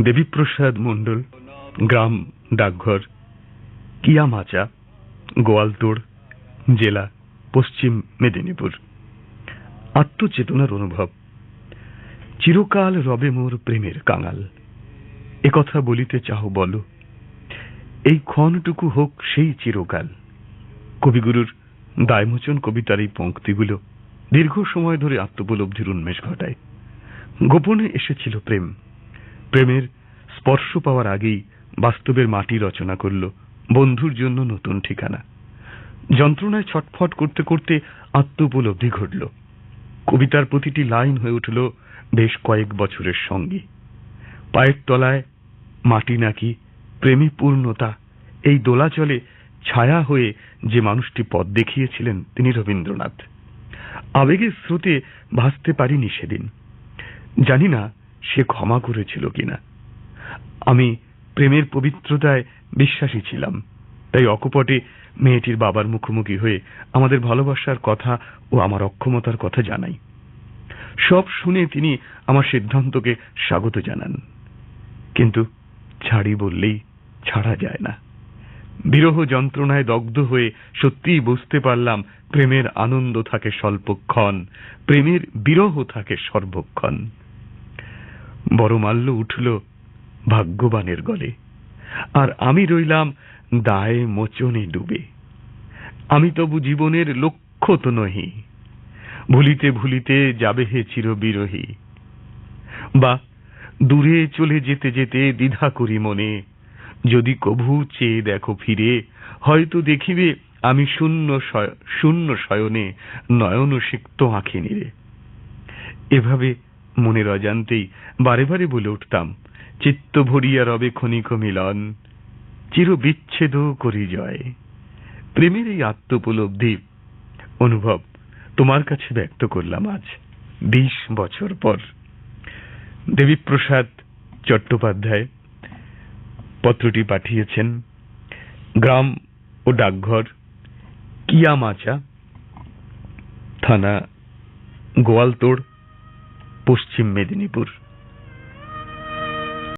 দেবীপ্রসাদ মণ্ডল, গ্রাম ডাকঘর, কিয়ামাচা, গোয়ালতোড় জেলা, পশ্চিম মেদিনীপুর। আত্মচেতনার অনুভব। চিরকাল রবে মোর প্রেমের কাঙাল। একথা বলিতে চাহ বলো। এই ক্ষণটুকু হোক সেই চিরকাল। কবিগুরুর দায়মোচন কবিতার এই পঙ্ক্তিগুলো দীর্ঘ সময় ধরে আত্মোপলব্ধির উন্মেষ ঘটায়। গোপনে এসেছিল প্রেম। প্রেমের স্পর্শ পাওয়ার আগেই বাস্তবের মাটি রচনা করল বন্ধুর জন্য নতুন ঠিকানা। যন্ত্রণায় ছটফট করতে করতে আত্মোপলব্ধি ঘটল। কবিতার প্রতিটি লাইন হয়ে উঠল বেশ কয়েক বছরের সঙ্গী। পায়ের তলায় মাটি নাকি প্রেমী পূর্ণতা এই দোলাচলে ছায়া হয়ে যে মানুষটি পথ দেখিয়েছিলেন তিনি রবীন্দ্রনাথ। আবেগের স্রোতে ভাসতে পারিনি সেদিন। জানি না সে ক্ষমা করেছিল কিনা। আমি প্রেমের পবিত্রতায় বিশ্বাসী ছিলাম। তাই অকপটে মেয়েটির বাবার মুখোমুখি হয়ে আমাদের ভালোবাসার কথা ও আমার অক্ষমতার কথা জানাই। সব শুনে তিনি আমার সিদ্ধান্তকে স্বাগত জানান। কিন্তু ছাড়ি বললেই ছাড়া যায় না। বিরহ যন্ত্রণায় দগ্ধ হয়ে সত্যিই বুঝতে পারলাম প্রেমের আনন্দ থাকে স্বল্পক্ষণ, প্রেমের বিরহ থাকে সর্বক্ষণ। বড় মাল্য উঠল ভাগ্যবানের গলে। আর আমি রইলাম দায়ে মোচনে ডুবে। আমি তবু জীবনের লক্ষ্য তো নহি, ভুলিতে ভুলিতে যাবে হে চিরবিরহী। বা, দূরে চলে যেতে যেতে দ্বিধা করি মনে, যদি কভু চেয়ে দেখো ফিরে, হয়তো দেখিবে আমি শূন্য শূন্য শয়নে নয়ন সিক্ত আঁখি নিরে। এভাবে মনের অজান্তেই বারে বারে বলে উঠতাম, চিত্ত ভরিয়া রবে ক্ষণিক মিলন, চির বিচ্ছেদ করি জয়। প্রেমের এই আত্মোপলব্ধি অনুভব তোমার কাছে ব্যক্ত করলাম আজ, বিশ বছর পর। দেবীপ্রসাদ চট্টোপাধ্যায় পত্রটি পাঠিয়েছেন, গ্রাম ও ডাকঘর, কিয়ামাচা, থানা গোয়ালতোড়। পশ্চিম মেদিনীপুর